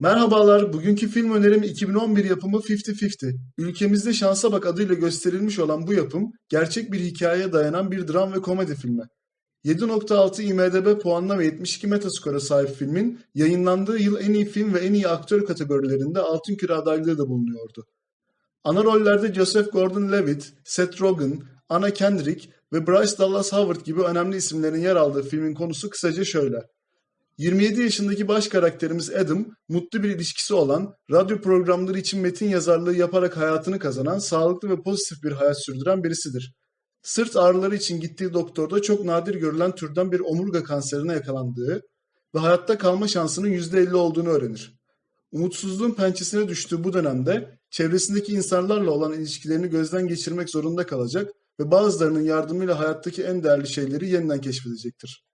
Merhabalar, bugünkü film önerim 2011 yapımı 50-50. Ülkemizde Şansa Bak adıyla gösterilmiş olan bu yapım, gerçek bir hikayeye dayanan bir dram ve komedi filmi. 7.6 IMDb puanına ve 72 Metascore'a sahip filmin, yayınlandığı yıl en iyi film ve en iyi aktör kategorilerinde Altın Küre adaylığı da bulunuyordu. Ana rollerde Joseph Gordon-Levitt, Seth Rogen, Anna Kendrick ve Bryce Dallas Howard gibi önemli isimlerin yer aldığı filmin konusu kısaca şöyle. 27 yaşındaki baş karakterimiz Adam, mutlu bir ilişkisi olan, radyo programları için metin yazarlığı yaparak hayatını kazanan, sağlıklı ve pozitif bir hayat sürdüren birisidir. Sırt ağrıları için gittiği doktorda çok nadir görülen türden bir omurga kanserine yakalandığı ve hayatta kalma şansının %50 olduğunu öğrenir. Umutsuzluğun pençesine düştüğü bu dönemde çevresindeki insanlarla olan ilişkilerini gözden geçirmek zorunda kalacak ve bazılarının yardımıyla hayattaki en değerli şeyleri yeniden keşfedecektir.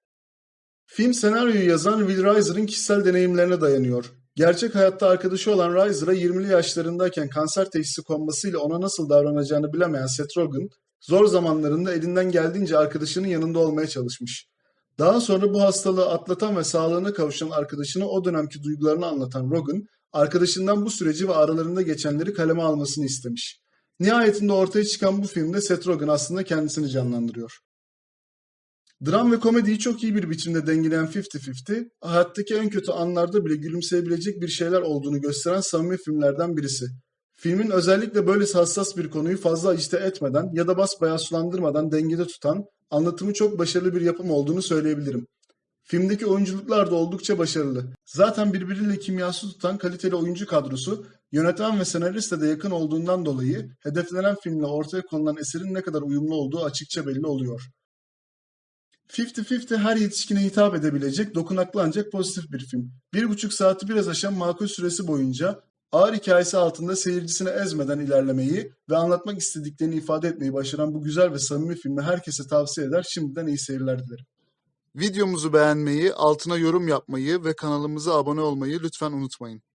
Film senaryoyu yazan Will Reiser'ın kişisel deneyimlerine dayanıyor. Gerçek hayatta arkadaşı olan Reiser'a 20'li yaşlarındayken kanser teşhisi konmasıyla ona nasıl davranacağını bilemeyen Seth Rogen, zor zamanlarında elinden geldiğince arkadaşının yanında olmaya çalışmış. Daha sonra bu hastalığı atlatan ve sağlığına kavuşan arkadaşına o dönemki duygularını anlatan Rogen, arkadaşından bu süreci ve aralarında geçenleri kaleme almasını istemiş. Nihayetinde ortaya çıkan bu filmde Seth Rogen aslında kendisini canlandırıyor. Dram ve komediyi çok iyi bir biçimde dengeleyen 50-50, hayattaki en kötü anlarda bile gülümseyebilecek bir şeyler olduğunu gösteren samimi filmlerden birisi. Filmin özellikle böylesi hassas bir konuyu fazla işte etmeden ya da basbayağı sulandırmadan dengede tutan, anlatımı çok başarılı bir yapım olduğunu söyleyebilirim. Filmdeki oyunculuklar da oldukça başarılı. Zaten birbiriyle kimyası tutan kaliteli oyuncu kadrosu, yönetmen ve senariste de yakın olduğundan dolayı hedeflenen filmle ortaya konulan eserin ne kadar uyumlu olduğu açıkça belli oluyor. 50-50 her yetişkine hitap edebilecek, dokunaklı ancak pozitif bir film. Bir buçuk saati biraz aşan makul süresi boyunca ağır hikayesi altında seyircisini ezmeden ilerlemeyi ve anlatmak istediklerini ifade etmeyi başaran bu güzel ve samimi filmi herkese tavsiye eder. Şimdiden iyi seyirler dilerim. Videomuzu beğenmeyi, altına yorum yapmayı ve kanalımıza abone olmayı lütfen unutmayın.